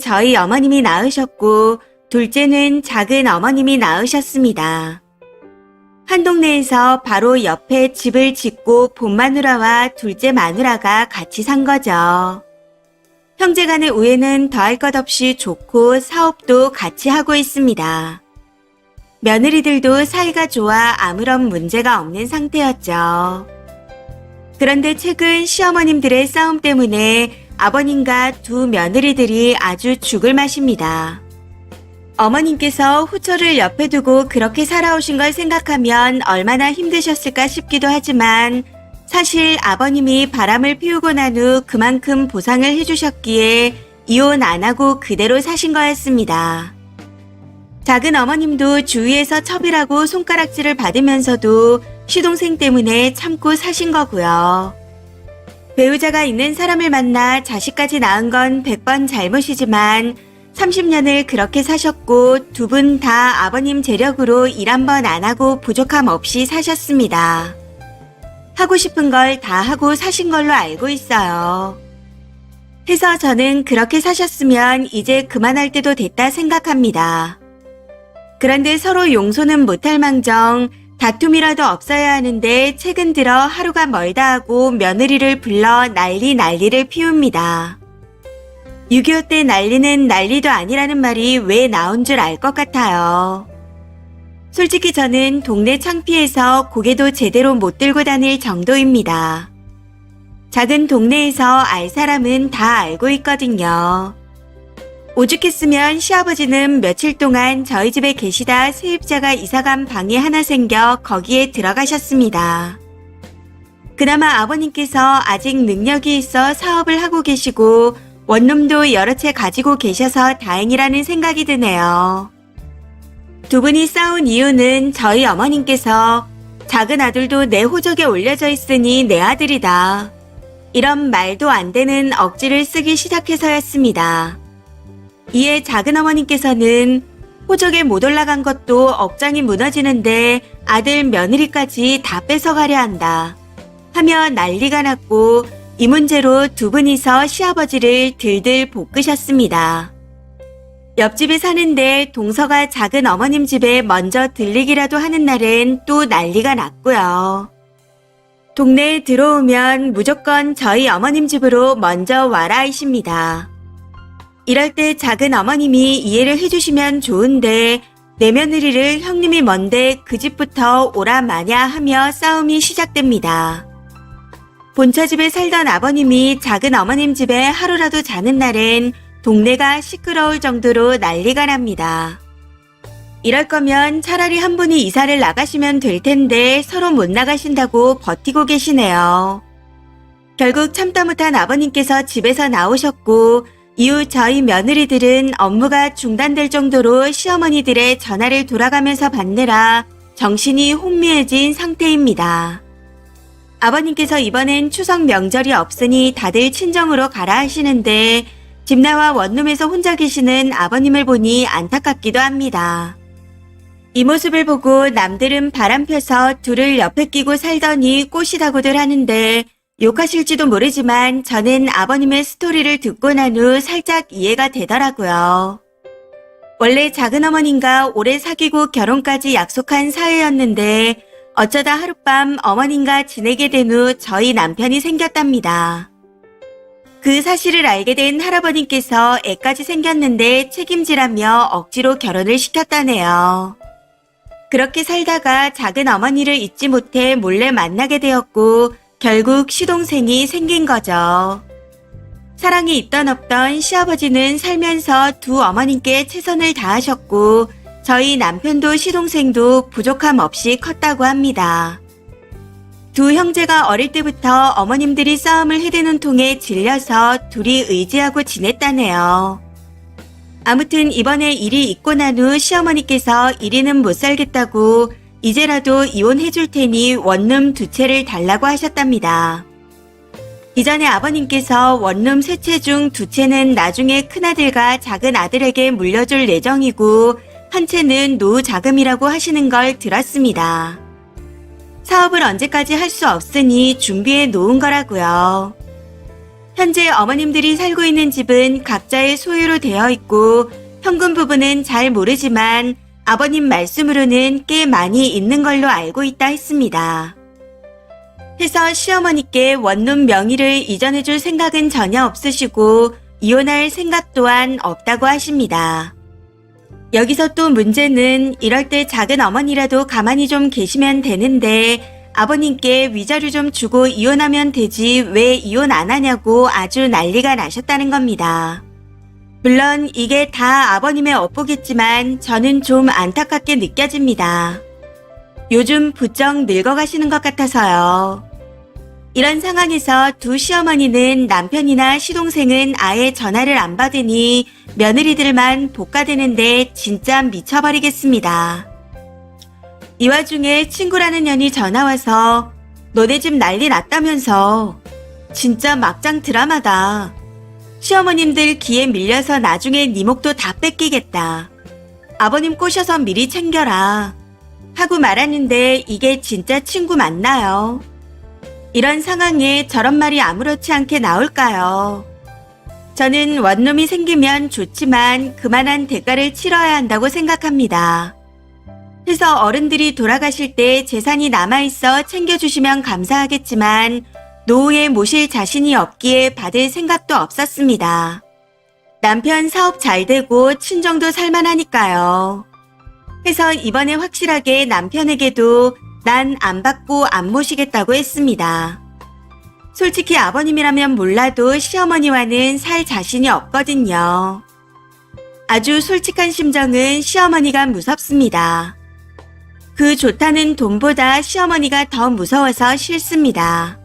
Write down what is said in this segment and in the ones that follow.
저희 어머님이 낳으셨고 둘째는 작은 어머님이 낳으셨습니다. 한 동네에서 바로 옆에 집을 짓고 본 마누라와 둘째 마누라가 같이 산 거죠. 형제 간의 우애는 더할 것 없이 좋고 사업도 같이 하고 있습니다. 며느리들도 사이가 좋아 아무런 문제가 없는 상태였죠. 그런데 최근 시어머님들의 싸움 때문에 아버님과 두 며느리들이 아주 죽을 맛입니다. 어머님께서 후처를 옆에 두고 그렇게 살아오신 걸 생각하면 얼마나 힘드셨을까 싶기도 하지만 사실 아버님이 바람을 피우고 난 후 그만큼 보상을 해주셨기에 이혼 안 하고 그대로 사신 거였습니다. 작은 어머님도 주위에서 첩이라고 손가락질을 받으면서도 시동생 때문에 참고 사신 거고요. 배우자가 있는 사람을 만나 자식까지 낳은 건 100번 잘못이지만 30년을 그렇게 사셨고 두 분 다 아버님 재력으로 일 한 번 안 하고 부족함 없이 사셨습니다. 하고 싶은 걸 다 하고 사신 걸로 알고 있어요. 해서 저는 그렇게 사셨으면 이제 그만할 때도 됐다 생각합니다. 그런데 서로 용서는 못할 망정 다툼이라도 없어야 하는데 최근 들어 하루가 멀다 하고 며느리를 불러 난리 난리를 피웁니다. 6.25 때 난리는 난리도 아니라는 말이 왜 나온 줄 알 것 같아요. 솔직히 저는 동네 창피해서 고개도 제대로 못 들고 다닐 정도입니다. 작은 동네에서 알 사람은 다 알고 있거든요. 오죽했으면 시아버지는 며칠 동안 저희 집에 계시다 세입자가 이사간 방이 하나 생겨 거기에 들어가셨습니다. 그나마 아버님께서 아직 능력이 있어 사업을 하고 계시고 원룸도 여러 채 가지고 계셔서 다행이라는 생각이 드네요. 두 분이 싸운 이유는 저희 어머님께서 작은 아들도 내 호적에 올려져 있으니 내 아들이다. 이런 말도 안 되는 억지를 쓰기 시작해서였습니다. 이에 작은 어머님께서는 호적에 못 올라간 것도 억장이 무너지는데 아들 며느리까지 다 뺏어가려 한다. 하며 난리가 났고 이 문제로 두 분이서 시아버지를 들들 볶으셨습니다. 옆집에 사는데 동서가 작은 어머님 집에 먼저 들리기라도 하는 날엔 또 난리가 났고요. 동네에 들어오면 무조건 저희 어머님 집으로 먼저 와라 하십니다. 이럴 때 작은 어머님이 이해를 해주시면 좋은데 내 며느리를 형님이 먼데 그 집부터 오라 마냐 하며 싸움이 시작됩니다. 본처 집에 살던 아버님이 작은 어머님 집에 하루라도 자는 날엔 동네가 시끄러울 정도로 난리가 납니다. 이럴 거면 차라리 한 분이 이사를 나가시면 될 텐데 서로 못 나가신다고 버티고 계시네요. 결국 참다 못한 아버님께서 집에서 나오셨고 이후 저희 며느리들은 업무가 중단될 정도로 시어머니들의 전화를 돌아가면서 받느라 정신이 혼미해진 상태입니다. 아버님께서 이번엔 추석 명절이 없으니 다들 친정으로 가라 하시는데 집 나와 원룸에서 혼자 계시는 아버님을 보니 안타깝기도 합니다. 이 모습을 보고 남들은 바람 펴서 둘을 옆에 끼고 살더니 꽃이다고들 하는데 욕하실지도 모르지만 저는 아버님의 스토리를 듣고 난 후 살짝 이해가 되더라고요. 원래 작은 어머님과 오래 사귀고 결혼까지 약속한 사이였는데 어쩌다 하룻밤 어머님과 지내게 된 후 저희 남편이 생겼답니다. 그 사실을 알게 된 할아버님께서 애까지 생겼는데 책임지라며 억지로 결혼을 시켰다네요. 그렇게 살다가 작은 어머니를 잊지 못해 몰래 만나게 되었고 결국 시동생이 생긴 거죠. 사랑이 있던 없던 시아버지는 살면서 두 어머님께 최선을 다하셨고 저희 남편도 시동생도 부족함 없이 컸다고 합니다. 두 형제가 어릴 때부터 어머님들이 싸움을 해대는 통에 질려서 둘이 의지하고 지냈다네요. 아무튼 이번에 일이 있고 난 후 시어머니께서 이리는 못 살겠다고 이제라도 이혼해줄 테니 원룸 두 채를 달라고 하셨답니다. 이전에 아버님께서 원룸 세 채 중 두 채는 나중에 큰아들과 작은 아들에게 물려줄 예정이고 한 채는 노후 자금이라고 하시는 걸 들었습니다. 사업을 언제까지 할 수 없으니 준비해 놓은 거라고요. 현재 어머님들이 살고 있는 집은 각자의 소유로 되어 있고 현금 부분은 잘 모르지만 아버님 말씀으로는 꽤 많이 있는 걸로 알고 있다 했습니다. 해서 시어머니께 원룸 명의를 이전해 줄 생각은 전혀 없으시고 이혼할 생각 또한 없다고 하십니다. 여기서 또 문제는 이럴 때 작은 어머니라도 가만히 좀 계시면 되는데 아버님께 위자료 좀 주고 이혼하면 되지 왜 이혼 안 하냐고 아주 난리가 나셨다는 겁니다. 물론 이게 다 아버님의 업보겠지만 저는 좀 안타깝게 느껴집니다. 요즘 부쩍 늙어가시는 것 같아서요. 이런 상황에서 두 시어머니는 남편이나 시동생은 아예 전화를 안 받으니 며느리들만 복가되는데 진짜 미쳐버리겠습니다. 이 와중에 친구라는 년이 전화와서 너네 집 난리 났다면서 진짜 막장 드라마다. 시어머님들 기에 밀려서 나중에 네 목도 다 뺏기겠다. 아버님 꼬셔서 미리 챙겨라. 하고 말하는데 이게 진짜 친구 맞나요? 이런 상황에 저런 말이 아무렇지 않게 나올까요? 저는 원룸이 생기면 좋지만 그만한 대가를 치러야 한다고 생각합니다. 해서 어른들이 돌아가실 때 재산이 남아있어 챙겨주시면 감사하겠지만 노후에 모실 자신이 없기에 받을 생각도 없었습니다. 남편 사업 잘 되고 친정도 살만하니까요. 해서 이번에 확실하게 남편에게도 난 안 받고 안 모시겠다고 했습니다. 솔직히 아버님이라면 몰라도 시어머니와는 살 자신이 없거든요. 아주 솔직한 심정은 시어머니가 무섭습니다. 그 좋다는 돈보다 시어머니가 더 무서워서 싫습니다.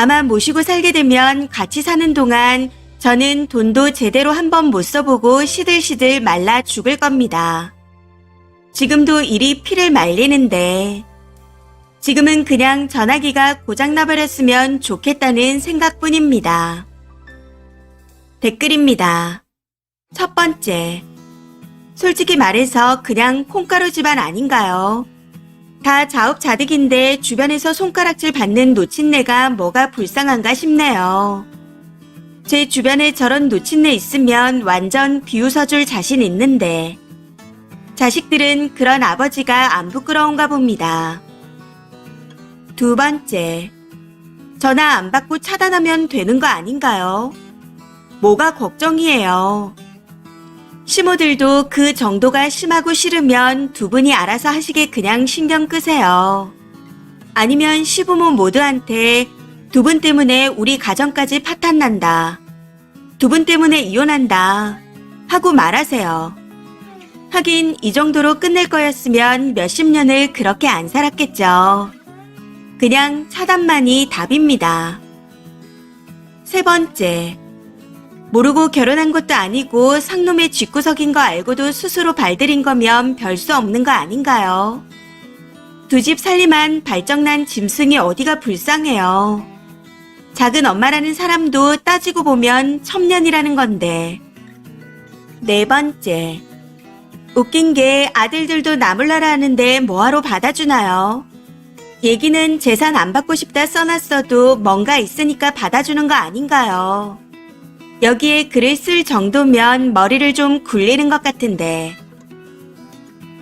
아마 모시고 살게 되면 같이 사는 동안 저는 돈도 제대로 한번 못 써보고 시들시들 말라 죽을 겁니다. 지금도 일이 피를 말리는데 지금은 그냥 전화기가 고장나버렸으면 좋겠다는 생각뿐입니다. 댓글입니다. 첫 번째. 솔직히 말해서 그냥 콩가루 집안 아닌가요? 다 자업자득인데 주변에서 손가락질 받는 노친네가 뭐가 불쌍한가 싶네요. 제 주변에 저런 노친네 있으면 완전 비웃어줄 자신 있는데 자식들은 그런 아버지가 안 부끄러운가 봅니다. 두 번째, 전화 안 받고 차단하면 되는 거 아닌가요? 뭐가 걱정이에요. 시모들도 그 정도가 심하고 싫으면 두 분이 알아서 하시게 그냥 신경 끄세요. 아니면 시부모 모두한테 두 분 때문에 우리 가정까지 파탄 난다. 두 분 때문에 이혼한다. 하고 말하세요. 하긴 이 정도로 끝낼 거였으면 몇십 년을 그렇게 안 살았겠죠. 그냥 차단만이 답입니다. 세 번째. 모르고 결혼한 것도 아니고 상놈의 쥐구석인 거 알고도 스스로 발들인 거면 별 수 없는 거 아닌가요? 두 집 살림한 발정난 짐승이 어디가 불쌍해요. 작은 엄마라는 사람도 따지고 보면 첨년이라는 건데. 네 번째. 웃긴 게 아들들도 나몰라라 하는데 뭐하러 받아주나요? 얘기는 재산 안 받고 싶다 써놨어도 뭔가 있으니까 받아주는 거 아닌가요? 여기에 글을 쓸 정도면 머리를 좀 굴리는 것 같은데.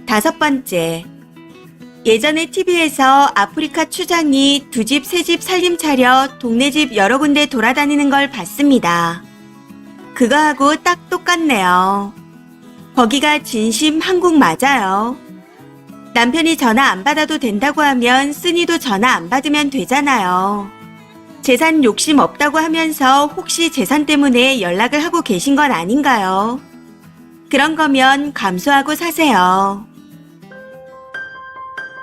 다섯 번째. 예전에 TV에서 아프리카 추장이 두 집, 세 집 살림 차려 동네 집 여러 군데 돌아다니는 걸 봤습니다. 그거하고 딱 똑같네요. 거기가 진심 한국 맞아요. 남편이 전화 안 받아도 된다고 하면 쓴이도 전화 안 받으면 되잖아요. 재산 욕심 없다고 하면서 혹시 재산 때문에 연락을 하고 계신 건 아닌가요? 그런 거면 감수하고 사세요.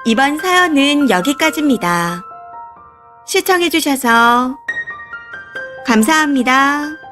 이번 사연은 여기까지입니다. 시청해주셔서 감사합니다.